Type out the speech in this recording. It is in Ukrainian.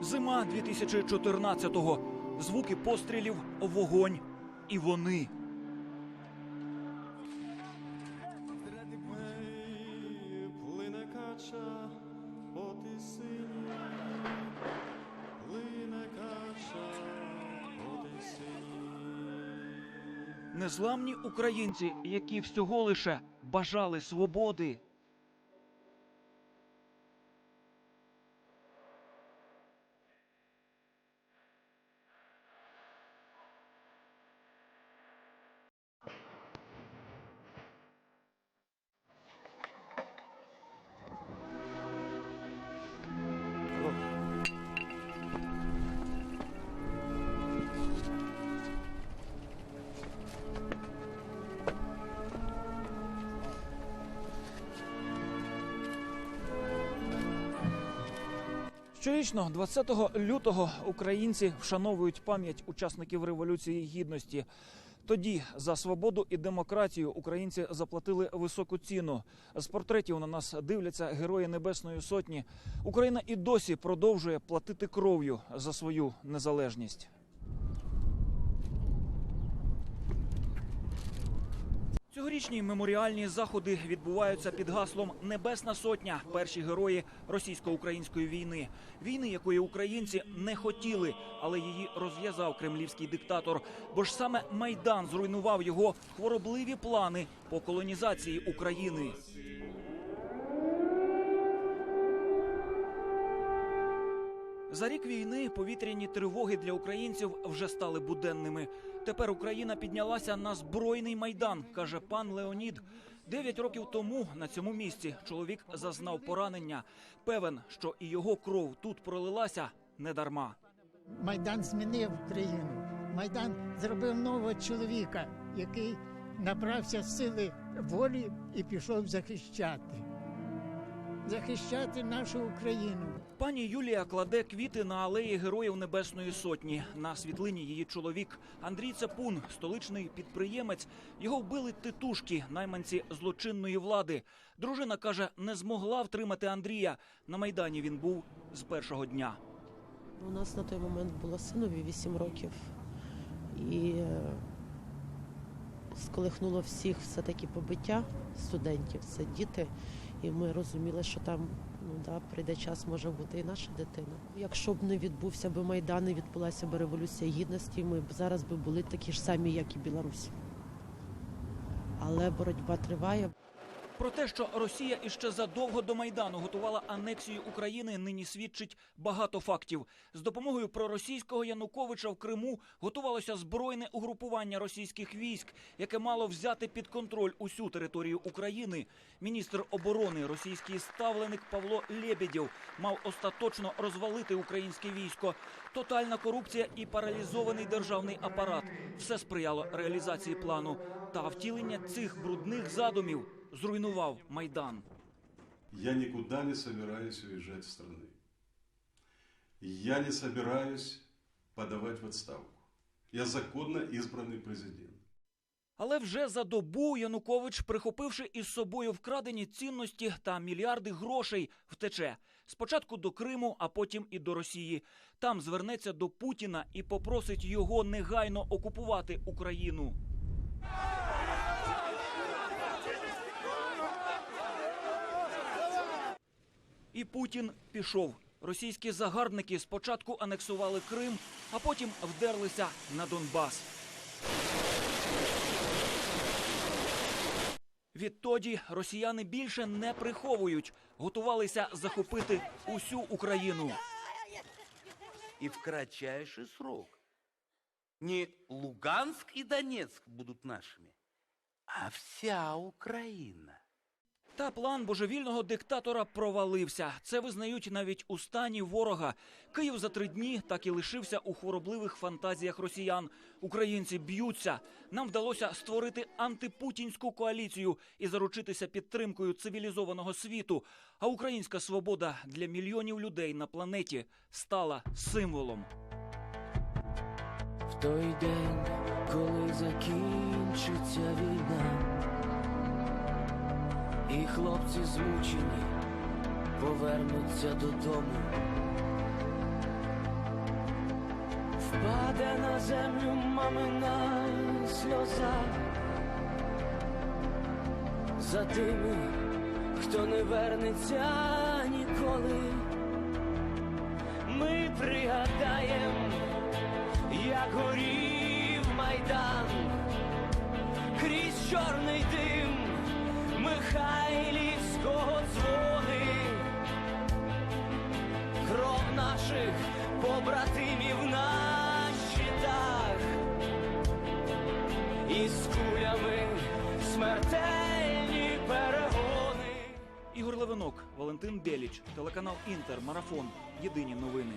Зима 2014-го. Звуки пострілів, вогонь і вони. Незламні українці, які всього лише бажали свободи. Щорічно, 20 лютого, українці вшановують пам'ять учасників революції гідності. Тоді за свободу і демократію українці заплатили високу ціну. З портретів на нас дивляться герої Небесної Сотні. Україна і досі продовжує платити кров'ю за свою незалежність. Цьогорічні меморіальні заходи відбуваються під гаслом Небесна Сотня. Перші герої російсько-української війни, війни, якої українці не хотіли, але її розв'язав кремлівський диктатор. Бо ж саме майдан зруйнував його хворобливі плани по колонізації України. За рік війни повітряні тривоги для українців вже стали буденними. Тепер Україна піднялася на збройний майдан, каже пан Леонід. Дев'ять років тому на цьому місці чоловік зазнав поранення. Певен, що і його кров тут пролилася недарма. Майдан змінив країну. Майдан зробив нового чоловіка, який набрався сили волі і пішов захищати. Захищати нашу Україну. Пані Юлія кладе квіти на алеї Героїв Небесної Сотні. На світлині її чоловік Андрій Цапун, столичний підприємець. Його вбили титушки, найманці злочинної влади. Дружина каже, не змогла втримати Андрія. На майдані він був з першого дня. У нас на той момент було синові 8 років, і е, сколихнуло всіх все-таки побиття студентів, це діти. І ми розуміли, що там да, прийде час, може бути і наша дитина. Якщо б не відбувся би Майдан, не відбулася б революція гідності, ми б зараз би були такі ж самі, як і Білорусь. Але боротьба триває. Про те, що Росія іще задовго до майдану готувала анексію України, нині свідчить багато фактів. З допомогою проросійського Януковича в Криму готувалося збройне угрупування російських військ, яке мало взяти під контроль усю територію України. Міністр оборони, російський ставленик Павло Лєбєдєв мав остаточно розвалити українське військо. Тотальна корупція і паралізований державний апарат все сприяло реалізації плану. Та втілення цих брудних задумів зруйнував майдан. Я никуда не собираюсь уезжать из страны. Я не собираюсь подавать в отставку. Я законно избранный президент. Але вже за добу Янукович, прихопивши із собою вкрадені цінності та мільярди грошей, втече спочатку до Криму, а потім і до Росії. Там звернеться до Путіна і попросить його негайно окупувати Україну. І Путін пішов. Російські загарбники спочатку анексували Крим, а потім вдерлися на Донбас. Відтоді росіяни більше не приховують, готувалися захопити усю Україну. и в кратчайший срок. Не Луганск и Донецк будут нашими, а вся Украина. Та план божевільного диктатора провалився. Це визнають навіть у стані ворога. Київ за три дні так і лишився у хворобливих фантазіях росіян. Українці б'ються. Нам вдалося створити антипутінську коаліцію і заручитися підтримкою цивілізованого світу. А українська свобода для мільйонів людей на планеті стала символом. В той день, коли закінчиться війна, і хлопці змучені повернуться додому. Паде на землю мамина сльоза за тими, хто не вернеться ніколи. Ми пригадаєм, як горів майдан крізь чорний дим Михайлівського дзвони кров наших побратимів на щитах і з кулями смертельні перегони. Ігор Левинок, Валентин Беліч, телеканал Інтер, Марафон. Єдині новини.